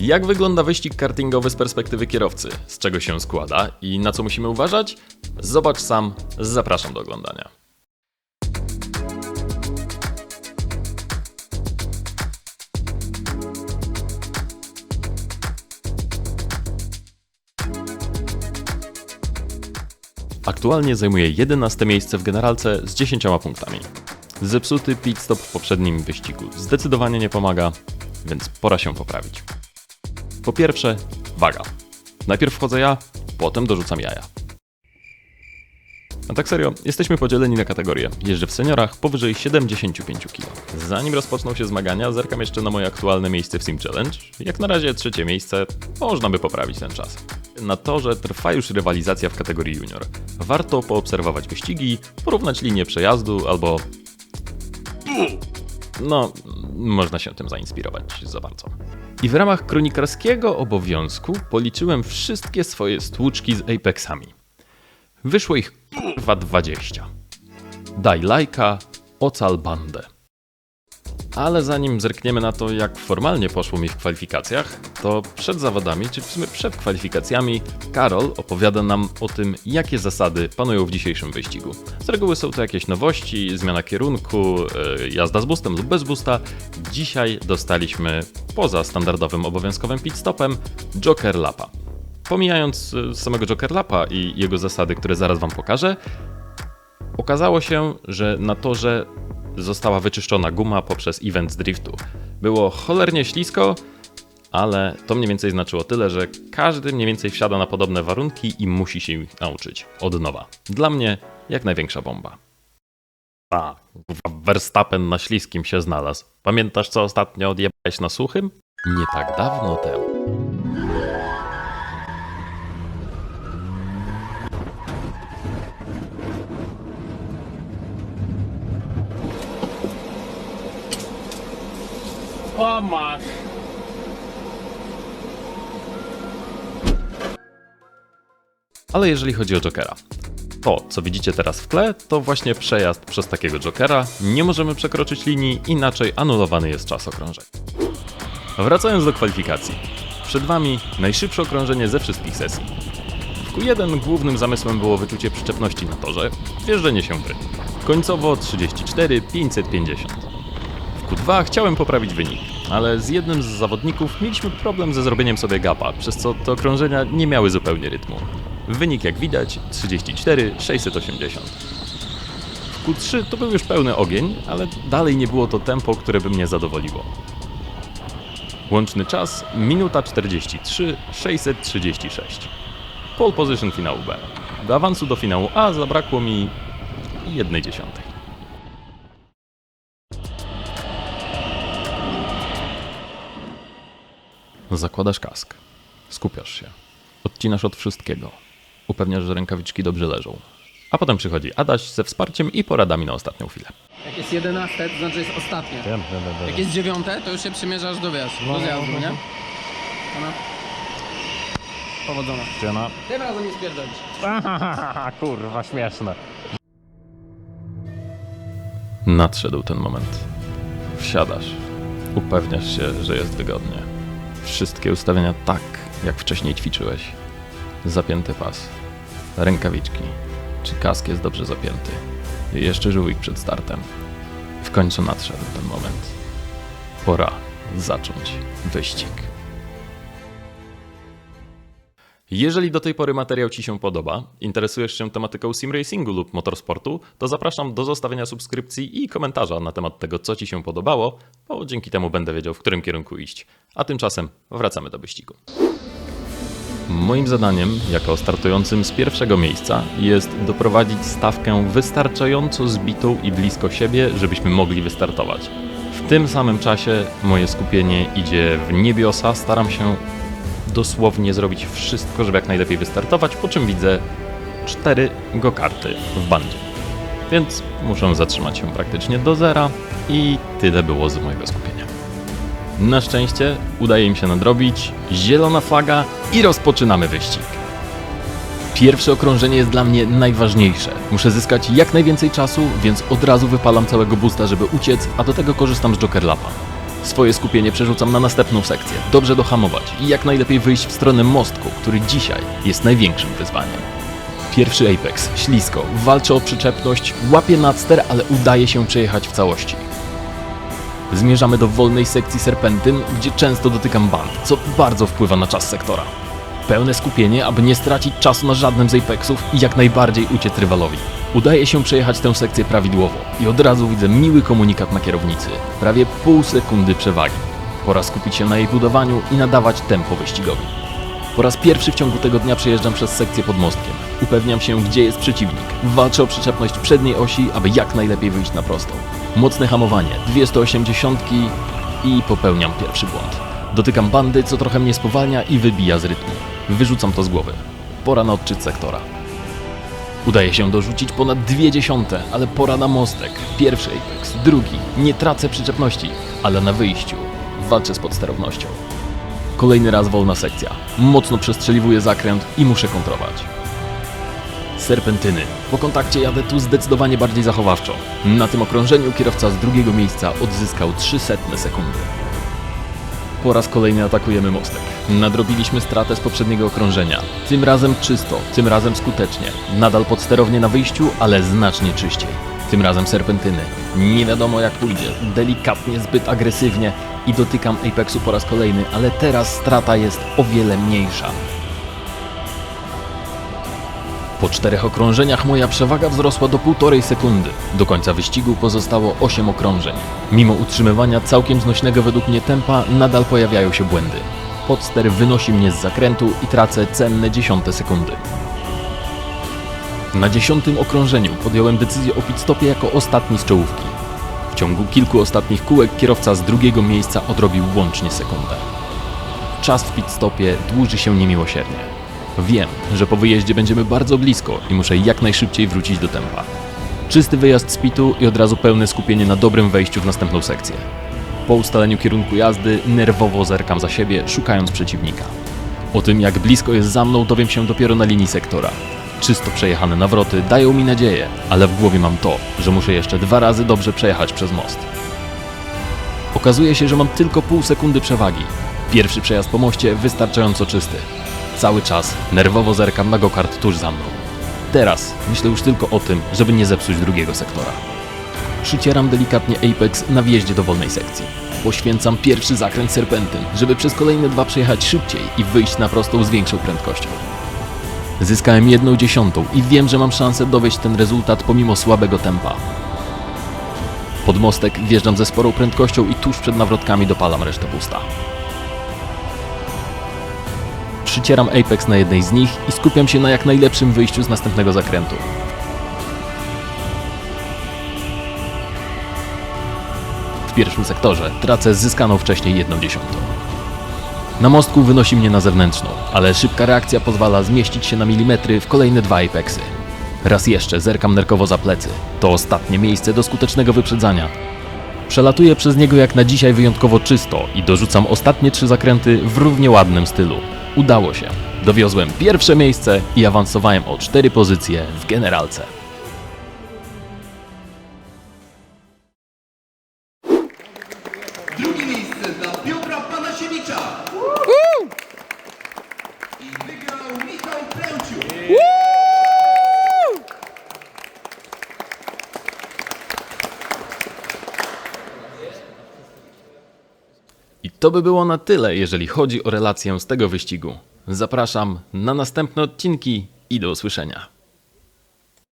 Jak wygląda wyścig kartingowy z perspektywy kierowcy? Z czego się składa i na co musimy uważać? Zobacz sam, zapraszam do oglądania. Aktualnie zajmuje 11 miejsce w generalce z 10 punktami. Zepsuty pit stop w poprzednim wyścigu zdecydowanie nie pomaga, więc pora się poprawić. Po pierwsze, waga. Najpierw wchodzę ja, potem dorzucam jaja. A tak serio, jesteśmy podzieleni na kategorie. Jeżdżę w seniorach powyżej 75 kg. Zanim rozpoczną się zmagania, zerkam jeszcze na moje aktualne miejsce w Sim Challenge. Jak na razie trzecie miejsce, można by poprawić ten czas. Na torze trwa już rywalizacja w kategorii junior. Warto poobserwować wyścigi, porównać linię przejazdu albo no, można się tym zainspirować za bardzo. I w ramach kronikarskiego obowiązku policzyłem wszystkie swoje stłuczki z Apexami. Wyszło ich kurwa 20. Daj lajka, ocal bandę. Ale zanim zerkniemy na to, jak formalnie poszło mi w kwalifikacjach, to przed zawodami, czy w sumie przed kwalifikacjami, Karol opowiada nam o tym, jakie zasady panują w dzisiejszym wyścigu. Z reguły są to jakieś nowości, zmiana kierunku, yy, jazda z boostem lub bez boosta. Dzisiaj dostaliśmy, poza standardowym obowiązkowym pit stopem, Joker Lapa. Pomijając y, samego Joker Lapa i jego zasady, które zaraz Wam pokażę, okazało się, że na torze została wyczyszczona guma poprzez event z driftu. Było cholernie ślisko, ale to mniej więcej znaczyło tyle, że każdy mniej więcej wsiada na podobne warunki i musi się ich nauczyć od nowa. Dla mnie jak największa bomba. A, Verstappen na śliskim się znalazł. Pamiętasz co ostatnio odjebałeś na suchym? Nie tak dawno temu. Mat. Ale jeżeli chodzi o Jokera, to co widzicie teraz w tle, to właśnie przejazd przez takiego Jokera. Nie możemy przekroczyć linii, inaczej anulowany jest czas okrążenia. Wracając do kwalifikacji. Przed Wami najszybsze okrążenie ze wszystkich sesji. W Q1 głównym zamysłem było wyczucie przyczepności na torze, wjeżdżenie się w rytm. Końcowo 34 550. W Q2 chciałem poprawić wynik, ale z jednym z zawodników mieliśmy problem ze zrobieniem sobie gapa, przez co te okrążenia nie miały zupełnie rytmu. Wynik jak widać 34 680. W Q3 to był już pełny ogień, ale dalej nie było to tempo, które by mnie zadowoliło. Łączny czas minuta 43 636. Pole position finału B. Do awansu do finału A zabrakło mi jednej dziesiątej. Zakładasz kask. Skupiasz się. Odcinasz od wszystkiego. Upewniasz, że rękawiczki dobrze leżą. A potem przychodzi Adaś ze wsparciem i poradami na ostatnią chwilę. Jak jest 11, to znaczy jest ostatnie. Wiem, wiem, wiem, Jak wiem. jest 9, to już się przymierzasz do wiesz, No, do no, zjazdu, no, nie? no. Ona. Powodzona. Siema. Tym razem nie spierdolić. Ahahaha, kurwa, śmieszne. Nadszedł ten moment. Wsiadasz. Upewniasz się, że jest wygodnie. Wszystkie ustawienia tak, jak wcześniej ćwiczyłeś. Zapięty pas. Rękawiczki. Czy kask jest dobrze zapięty? I jeszcze żółwik przed startem. W końcu nadszedł ten moment. Pora zacząć wyścig. Jeżeli do tej pory materiał Ci się podoba, interesujesz się tematyką sim racingu lub motorsportu, to zapraszam do zostawienia subskrypcji i komentarza na temat tego, co Ci się podobało, bo dzięki temu będę wiedział, w którym kierunku iść. A tymczasem wracamy do wyścigu. Moim zadaniem, jako startującym z pierwszego miejsca, jest doprowadzić stawkę wystarczająco zbitą i blisko siebie, żebyśmy mogli wystartować. W tym samym czasie moje skupienie idzie w niebiosa, staram się dosłownie zrobić wszystko, żeby jak najlepiej wystartować, po czym widzę cztery go-karty w bandzie. Więc muszę zatrzymać się praktycznie do zera i tyle było z mojego skupienia. Na szczęście udaje im się nadrobić, zielona flaga i rozpoczynamy wyścig. Pierwsze okrążenie jest dla mnie najważniejsze. Muszę zyskać jak najwięcej czasu, więc od razu wypalam całego boosta, żeby uciec, a do tego korzystam z Joker Lapa. Swoje skupienie przerzucam na następną sekcję, dobrze dohamować i jak najlepiej wyjść w stronę mostku, który dzisiaj jest największym wyzwaniem. Pierwszy Apex, ślisko, walczy o przyczepność, łapie nadster, ale udaje się przejechać w całości. Zmierzamy do wolnej sekcji serpentyn, gdzie często dotykam band, co bardzo wpływa na czas sektora. Pełne skupienie, aby nie stracić czasu na żadnym z Apexów i jak najbardziej uciec rywalowi. Udaje się przejechać tę sekcję prawidłowo i od razu widzę miły komunikat na kierownicy. Prawie pół sekundy przewagi. Pora skupić się na jej budowaniu i nadawać tempo wyścigowi. Po raz pierwszy w ciągu tego dnia przejeżdżam przez sekcję pod mostkiem. Upewniam się, gdzie jest przeciwnik. Walczę o przyczepność przedniej osi, aby jak najlepiej wyjść na prostą. Mocne hamowanie, dwie 180 i popełniam pierwszy błąd. Dotykam bandy, co trochę mnie spowalnia i wybija z rytmu. Wyrzucam to z głowy. Pora na odczyt sektora. Udaje się dorzucić ponad dwie dziesiąte, ale pora na mostek. Pierwszy apex, drugi. Nie tracę przyczepności, ale na wyjściu walczę z podsterownością. Kolejny raz wolna sekcja. Mocno przestrzeliwuję zakręt i muszę kontrować. Serpentyny. Po kontakcie jadę tu zdecydowanie bardziej zachowawczo. Na tym okrążeniu kierowca z drugiego miejsca odzyskał 300 sekundy. Po raz kolejny atakujemy mostek. Nadrobiliśmy stratę z poprzedniego okrążenia. Tym razem czysto, tym razem skutecznie. Nadal podsterownie na wyjściu, ale znacznie czyściej. Tym razem serpentyny. Nie wiadomo jak pójdzie. Delikatnie, zbyt agresywnie i dotykam Apexu po raz kolejny, ale teraz strata jest o wiele mniejsza. Po czterech okrążeniach moja przewaga wzrosła do półtorej sekundy. Do końca wyścigu pozostało 8 okrążeń. Mimo utrzymywania całkiem znośnego według mnie tempa, nadal pojawiają się błędy. Podster wynosi mnie z zakrętu i tracę cenne dziesiąte sekundy. Na dziesiątym okrążeniu podjąłem decyzję o pit-stopie jako ostatni z czołówki. W ciągu kilku ostatnich kółek kierowca z drugiego miejsca odrobił łącznie sekundę. Czas w pit-stopie dłuży się niemiłosiernie. Wiem, że po wyjeździe będziemy bardzo blisko i muszę jak najszybciej wrócić do tempa. Czysty wyjazd z pitu i od razu pełne skupienie na dobrym wejściu w następną sekcję. Po ustaleniu kierunku jazdy nerwowo zerkam za siebie, szukając przeciwnika. O tym, jak blisko jest za mną, dowiem się dopiero na linii sektora. Czysto przejechane nawroty dają mi nadzieję, ale w głowie mam to, że muszę jeszcze dwa razy dobrze przejechać przez most. Okazuje się, że mam tylko pół sekundy przewagi. Pierwszy przejazd po moście wystarczająco czysty. Cały czas nerwowo zerkam na gokart tuż za mną. Teraz myślę już tylko o tym, żeby nie zepsuć drugiego sektora. Przycieram delikatnie Apex na wjeździe do wolnej sekcji. Poświęcam pierwszy zakręt serpentyn, żeby przez kolejne dwa przejechać szybciej i wyjść na prostą z większą prędkością. Zyskałem jedną dziesiątą i wiem, że mam szansę dowieść ten rezultat pomimo słabego tempa. Pod mostek wjeżdżam ze sporą prędkością i tuż przed nawrotkami dopalam resztę pusta. Przycieram Apex na jednej z nich i skupiam się na jak najlepszym wyjściu z następnego zakrętu. W pierwszym sektorze tracę zyskaną wcześniej jedną dziesiątą. Na mostku wynosi mnie na zewnętrzną, ale szybka reakcja pozwala zmieścić się na milimetry w kolejne dwa Apexy. Raz jeszcze zerkam nerkowo za plecy. To ostatnie miejsce do skutecznego wyprzedzania. Przelatuję przez niego jak na dzisiaj wyjątkowo czysto i dorzucam ostatnie trzy zakręty w równie ładnym stylu. Udało się. Dowiozłem pierwsze miejsce i awansowałem o cztery pozycje w generalce. To by było na tyle, jeżeli chodzi o relację z tego wyścigu. Zapraszam na następne odcinki i do usłyszenia.